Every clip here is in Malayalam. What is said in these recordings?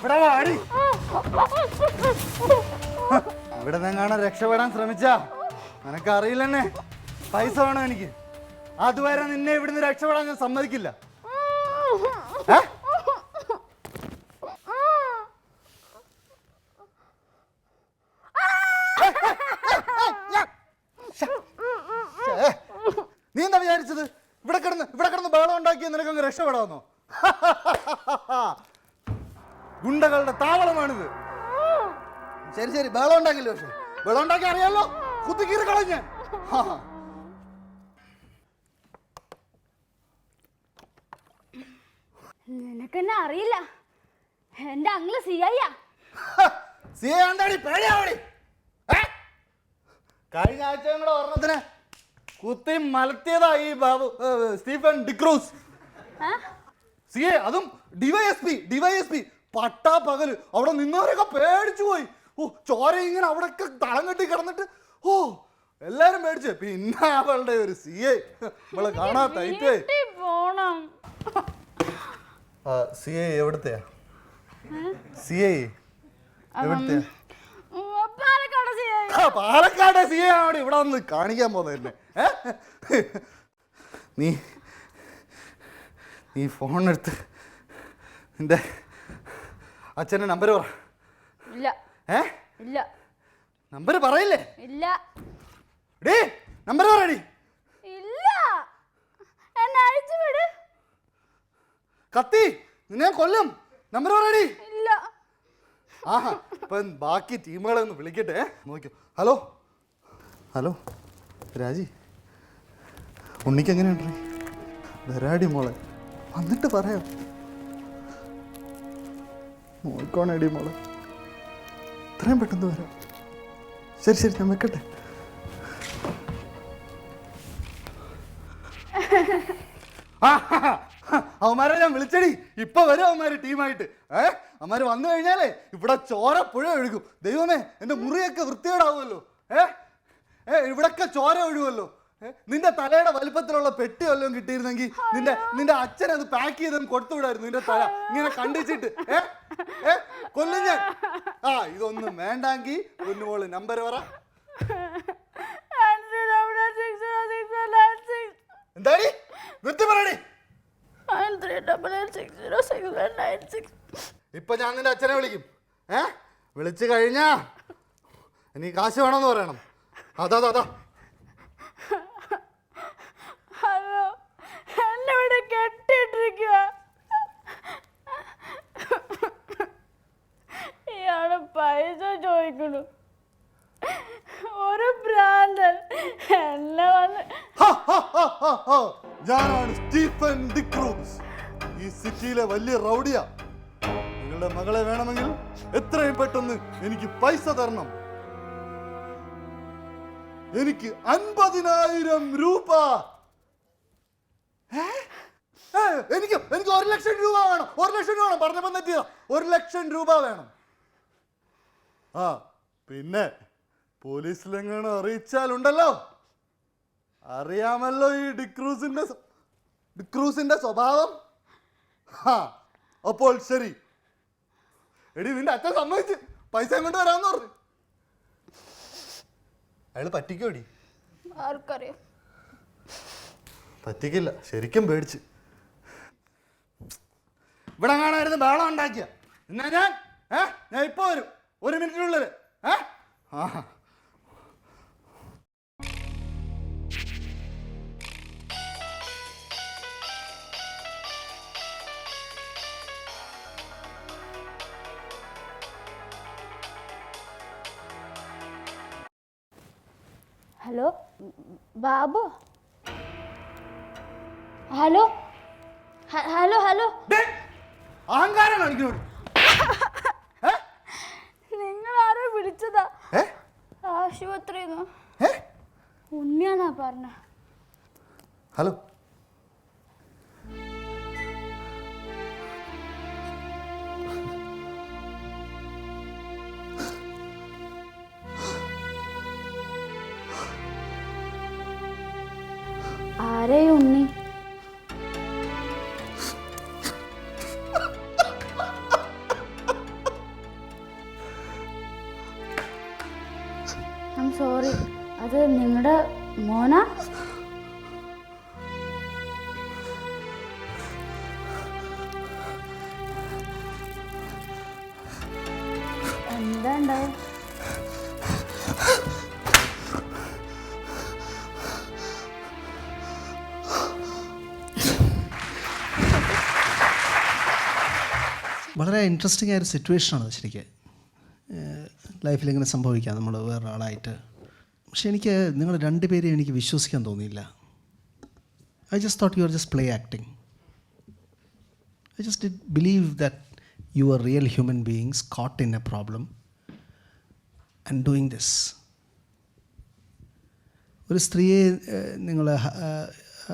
ഇവിടെ വാടി രക്ഷപ്പെടാൻ ശ്രമിച്ചാ? നിനക്കറിയില്ലെന്നെ. പൈസ വേണം എനിക്ക്? അതുവരെ നിന്നെ ഇവിടുന്ന് രക്ഷപ്പെടാൻ ഞാൻ സമ്മതിക്കില്ല. നീ എന്താ വിചാരിച്ചത്? ഇവിടെ കിടന്ന് ഇവിടെ കിടന്ന് ബഹളം ഉണ്ടാക്കിയ നിനക്കങ്ങ് രക്ഷപ്പെടാമെന്നോ ഗുണ്ടകളുടെ താവളമാണിത്. ശരി ശരി. ബഹളം ഉണ്ടാക്കില്ല പക്ഷെ? ബഹളം ഉണ്ടാക്കി അറിയാലോ? കുത്തിക്കീറി കളഞ്ഞ. നിനക്കെന്നെ അറിയില്ല. എന്റെ അങ്ങൾ സിയാ സിയാണ്ടാടി പേടിയാവടി. ഏ? കഴിഞ്ഞ ആഴ്ച കൂടെ ഓർമ്മത്തിന് കുത്തി മലത്തിയതാ ഈ Babu Stephen D'Cruz C A അതും ഡിവൈഎസ്പി ഡിവൈഎസ്പി പട്ടാ പകൽ. അവിടെ നിന്നവരൊക്കെ പേടിച്ചു പോയി. ഓ ചോര ഇങ്ങനെ അവിടെയൊക്കെ തളം കെട്ടി കിടന്നിട്ട് ഓ എല്ലാരും പേടിച്ചു. പിന്നെ അവളുടെ ഒരു സി എ നമ്മളെ കാണാത്തൈറ്റേ പോണം. സി എ എവിടത്തെയാ? സി എ എവിടത്തെയാ? പാലക്കാട് സി ആണ് ഇവിടെ വന്ന് കാണിക്കാൻ പോകുന്നത് എന്നെ. ഏ? നീ നീ ഫോണെടുത്ത് നിന്റെ അച്ഛന്റെ നമ്പർ പറ. ഇല്ല. ഏ? ഇല്ല. നമ്പർ പറയില്ലേ? ഇല്ല. ഡേ നമ്പർ പറയടി. ഇല്ല. എന്നെ അഴിച്ചു വിട്. കത്തി നിന്നെ കൊല്ലും. നമ്പർ പറയടി. ഇല്ല. ആഹാ ഇപ്പം ബാക്കി ടീമുകളെ ഒന്ന് വിളിക്കട്ടെ. നോക്കൂ. ഹലോ. ഹലോ രാജി. ഉണ്ണിക്ക് എങ്ങനെയുണ്ട്? വരാടി മോളെ. വന്നിട്ട് പറയാം. നോക്കോണേടി മോളെ. ഇത്രയും പെട്ടെന്ന് വരാം. ശരി ശരി ഞാൻ വെക്കട്ടെ. അവന്മാരെ ഞാൻ വിളിച്ചടി. ഇപ്പൊ വരും അവന്മാര് ടീമായിട്ട്. ഏ അവന്മാര് വന്നു കഴിഞ്ഞാലേ ഇവിടെ ചോര പുഴ ഒഴുകും. ദൈവമേ എന്റെ മുറിയൊക്കെ വൃത്തികേടാവുമല്ലോ. ഏ ഏ ഇവിടൊക്കെ ചോര ഒഴുകുമല്ലോ. നിന്റെ തലയുടെ വലുപ്പത്തിലുള്ള പെട്ടി വല്ലതും കിട്ടിയിരുന്നെങ്കിൽ നിന്റെ നിന്റെ അച്ഛൻ അത് പാക്ക് ചെയ്തും കൊടുത്തുവിടായിരുന്നു നിന്റെ തല. ഇങ്ങനെ കണ്ടിച്ചിട്ട്. ഏ? ഏ? കൊല്ലും ഞാൻ. ആ ഇതൊന്നും വേണ്ടെങ്കിൽ പൊന്നുമോൾ നമ്പർ പറ. എന്താടി? നിർത്തി പറയടി. ഇപ്പൊ ഞാൻ നിന്റെ അച്ഛനെ വിളിക്കും. ഏ? വിളിച്ചു കഴിഞ്ഞാ ഇനി കാശ് വേണമെന്ന് പറയണം. അതാ അതാ, അതാ ഹലോ എന്നെ ഇവിടെ കെട്ടിട്ടിരിക്കുക ഇയാൾ പൈസ ചോദിക്കുന്നു. ഒരു ഭ്രാന്തൻ എന്നെ വന്ന്. ഞാനാണ് സ്റ്റീഫൻ ഡിക്രൂസ് ഈ സിറ്റിയിലെ വലിയ റൗഡിയാ. നിങ്ങളുടെ മകളെ വേണമെങ്കിൽ എത്രയും പെട്ടെന്ന് എനിക്ക് പൈസ തരണം. എനിക്ക് അൻപതിനായിരം രൂപ. ഏ? എനിക്ക് എനിക്ക് ഒരു ലക്ഷം രൂപ വേണം. ഒരു ലക്ഷം രൂപ വേണം. പറഞ്ഞപ്പോ തെറ്റിയതാ ഒരു ലക്ഷം രൂപ വേണം. ആ പിന്നെ പോലീസിലെങ്ങാനും അറിയിച്ചാലുണ്ടല്ലോ. അറിയാമല്ലോ ഈ ഡിക്രൂസിന്റെ ഡിക്രൂസിന്റെ സ്വഭാവം. ആ അപ്പോൾ ശരി. എടി നിന്റെ അച്ഛൻ സമ്മതിച്ച് പൈസ കൊണ്ട് വരാമെന്ന് പറഞ്ഞു. അയാൾ പറ്റിക്കോടി ആർക്കറിയാം. പറ്റിക്കില്ല. ശരിക്കും പേടിച്ച്. ഇവിടെ കാണായിരുന്നു ബഹളം ഉണ്ടാക്കിയ. എന്നാ ഞാൻ? ഏ? ഞാൻ ഇപ്പൊ വരും. ഒരു മിനിറ്റിനുള്ളിൽ ഏ? ആ. Hello Babu? Hello? Hello hello? അഹങ്കാരം കാണിക്കണോടി ഏ? നിങ്ങൾ ആരോ വിളിച്ചതാ ആശുപത്രി ഉണ്ണിയാന്നാ പറഞ്ഞ. ഹലോ. ആരെയും ഉണ്ണി? വളരെ ഇൻട്രസ്റ്റിംഗ് ആയൊരു സിറ്റുവേഷനാണ് ശരിക്ക്. ലൈഫിൽ ഇങ്ങനെ സംഭവിക്കാം നമ്മൾ വേറൊരാളായിട്ട്. പക്ഷെ എനിക്ക് നിങ്ങൾ രണ്ടുപേരെയും എനിക്ക് വിശ്വസിക്കാൻ തോന്നിയില്ല. I just thought you are just play acting I just did believe that you are real human beings caught in a problem and doing this ഒരു സ്ത്രീയെ നിങ്ങൾ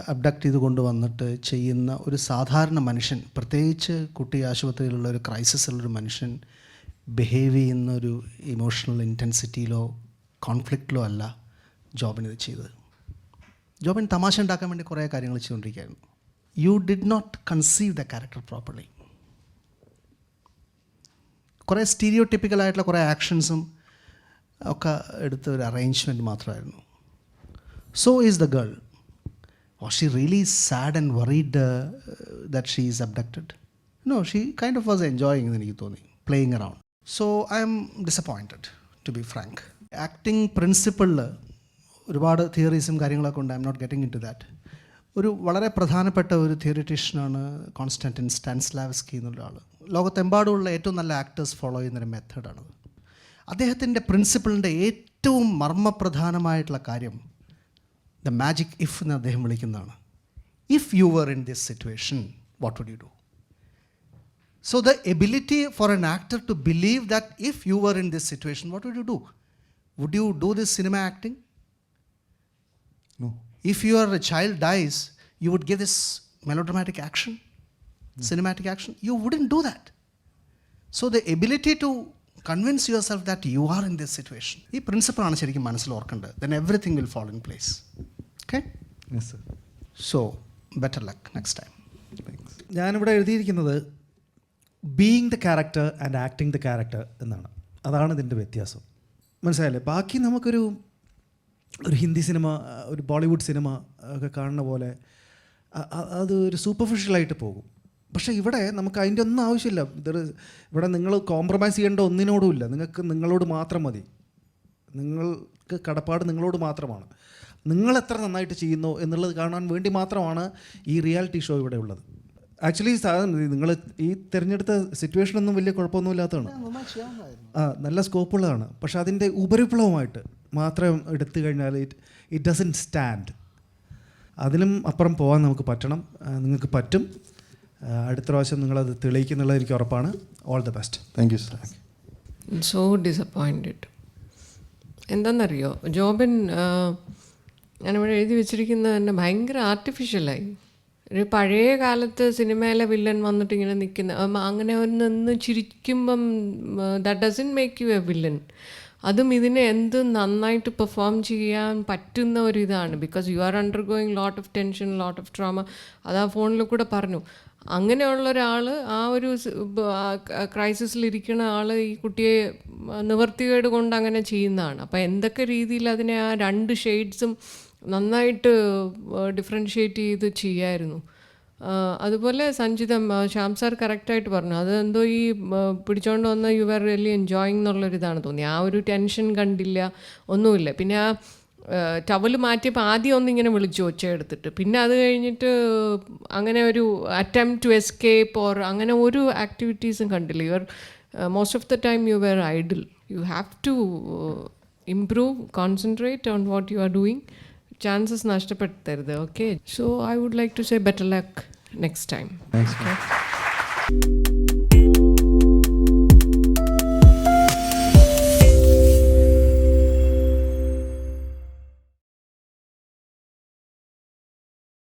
അബ്ഡക്റ്റ് ചെയ്ത് കൊണ്ടുവന്നിട്ട് ചെയ്യുന്ന ഒരു സാധാരണ മനുഷ്യൻ പ്രത്യേകിച്ച് കുട്ടി ആശുപത്രിയിലുള്ള ഒരു ക്രൈസിസിലുള്ളൊരു മനുഷ്യൻ ബിഹേവ് ചെയ്യുന്ന ഒരു ഇമോഷണൽ ഇന്റൻസിറ്റിയിലോ കോൺഫ്ലിക്റ്റിലോ അല്ല ജോബിന് ഇത് ചെയ്തത്. ജോബിൻ തമാശ ഉണ്ടാക്കാൻ വേണ്ടി കുറേ കാര്യങ്ങൾ ചെയ്തുകൊണ്ടിരിക്കുകയായിരുന്നു. You did not conceive the character properly കുറേ സ്റ്റീരിയോ ടിപ്പിക്കലായിട്ടുള്ള കുറേ ആക്ഷൻസും ഒക്കെ എടുത്ത ഒരു അറേഞ്ച്മെന്റ് മാത്രമായിരുന്നു. So is the girl was she really sad and worried that she is abducted no she kind of was enjoying എന്ന് എനിക്ക് തോന്നി playing around so I'm disappointed to be frank acting പ്രിൻസിപ്പിളിൽ ഒരുപാട് തിയറീസും കാര്യങ്ങളൊക്കെ ഉണ്ട്. I'm not getting into that ഒരു വളരെ പ്രധാനപ്പെട്ട ഒരു തിയറിറ്റീഷ്യനാണ് കോൺസ്റ്റന്റിൻ സ്റ്റാൻസ്ലാവസ്കി എന്നുള്ള ആൾ ലോകത്തെമ്പാടുമുള്ള ഏറ്റവും നല്ല ആക്ടേഴ്സ് ഫോളോ ചെയ്യുന്നൊരു മെത്തേഡാണത് അദ്ദേഹത്തിന്റെ പ്രിൻസിപ്പിളിന്റെ ഏറ്റവും മർമ്മപ്രധാനമായിട്ടുള്ള കാര്യം ദ മാജിക് ഇഫ് എന്ന് അദ്ദേഹം വിളിക്കുന്നതാണ്. If you were in this situation what would you do so the ability for an actor to believe that if you were in this situation what would you do would you do this cinema acting if you are a child dies you would would this melodramatic action cinematic action you You do that so the ability to convince yourself that you are in this situation ഈ പ്രിൻസിപ്പിളാണ് ശരിക്കും മനസ്സിൽ ഓർക്കേണ്ടത്. Then everything will fall in place okay. So better luck next time ഞാനിവിടെ എഴുതിയിരിക്കുന്നത് being the character and acting the character എന്നാണ്. അതാണ് ഇതിന്റെ വ്യത്യാസം. മനസ്സിലായില്ലേ? ബാക്കി നമുക്കൊരു ഒരു ഹിന്ദി സിനിമ ഒരു ബോളിവുഡ് സിനിമ ഒക്കെ കാണുന്ന പോലെ അത് ഒരു സൂപ്പർഫിഷ്യലായിട്ട് പോകും. പക്ഷേ ഇവിടെ നമുക്ക് അതിന്റെ ഒന്നും ആവശ്യമില്ല. ഇത് ഇവിടെ നിങ്ങൾ കോംപ്രമൈസ് ചെയ്യേണ്ട ഒന്നിനോടും ഇല്ല നിങ്ങൾക്ക് നിങ്ങളോട് മാത്രം മതി. നിങ്ങൾക്ക് കടപ്പാട് നിങ്ങളോട് മാത്രമാണ്. നിങ്ങൾ എത്ര നന്നായിട്ട് ചെയ്യുന്നു എന്നുള്ളത് കാണാൻ വേണ്ടി മാത്രമാണ് ഈ റിയാലിറ്റി ഷോ ഇവിടെ ഉള്ളത്. ആക്ച്വലി സാധനം നിങ്ങൾ ഈ തിരഞ്ഞെടുത്ത സിറ്റുവേഷനൊന്നും വലിയ കുഴപ്പമൊന്നുമില്ലാത്തതാണ് ആ നല്ല സ്കോപ്പുള്ളതാണ് പക്ഷെ അതിന്റെ ഉപരിപ്ലവമായിട്ട് മാത്രം എടുത്തു കഴിഞ്ഞാൽ ഇറ്റ് ഇറ്റ് ഡസൻ സ്റ്റാൻഡ് അതിലും അപ്പുറം പോകാൻ നമുക്ക് പറ്റണം. നിങ്ങൾക്ക് പറ്റും. അടുത്ത പ്രാവശ്യം നിങ്ങളത് തെളിയിക്കുന്നുള്ളത് എനിക്ക് ഉറപ്പാണ്. All the best thank you sir so disappointed എന്താണെന്നറിയോ ജോബൻ ഞാനിവിടെ എഴുതി വെച്ചിരിക്കുന്നത് തന്നെ ഭയങ്കര ആർട്ടിഫിഷ്യലായി ഒരു പഴയ കാലത്ത് സിനിമയിലെ വില്ലൻ വന്നിട്ട് ഇങ്ങനെ നിൽക്കുന്ന അങ്ങനെ അവർ നിന്ന് ചിരിക്കുമ്പം that doesn't make you a villain അതും ഇതിനെ എന്ത് നന്നായിട്ട് പെർഫോം ചെയ്യാൻ പറ്റുന്ന ഒരു ഇതാണ്. Because you are undergoing lot of tension lot of trauma അത് ആ ഫോണിൽ കൂടെ പറഞ്ഞു. അങ്ങനെയുള്ള ഒരാൾ ആ ഒരു ക്രൈസിസിലിരിക്കുന്ന ആൾ ഈ കുട്ടിയെ നിവർത്തികേട് കൊണ്ട് അങ്ങനെ ചെയ്യുന്നതാണ്. അപ്പോൾ എന്തൊക്കെ രീതിയിൽ അതിനെ ആ രണ്ട് ഷെയ്ഡ്സും നന്നായിട്ട് ഡിഫറൻഷ്യേറ്റ് ചെയ്ത് ചെയ്യായിരുന്നു. അതുപോലെ സഞ്ജിതം ശ്യാം സാർ കറക്റ്റായിട്ട് പറഞ്ഞു. അത് എന്തോ ഈ പിടിച്ചോണ്ട് വന്ന യു ആർ റിയലി എൻജോയിങ് എന്നുള്ളൊരിതാണ് തോന്നി. ആ ഒരു ടെൻഷൻ കണ്ടില്ല ഒന്നുമില്ല. പിന്നെ ആ ടവൽ മാറ്റിയപ്പോൾ ആദ്യം ഒന്നിങ്ങനെ വിളിച്ചു ഒച്ച എടുത്തിട്ട്. പിന്നെ അത് കഴിഞ്ഞിട്ട് അങ്ങനെ ഒരു അറ്റംപ്റ്റ് ടു എസ്കേപ്പ് ഓർ അങ്ങനെ ഒരു ആക്ടിവിറ്റീസും കണ്ടില്ല. You are most of the time you were idle you have to improve concentrate on what you are doing chances നഷ്ടപ്പെടുത്തരുത് okay so I would like to say better luck next time Thanks, ma'am.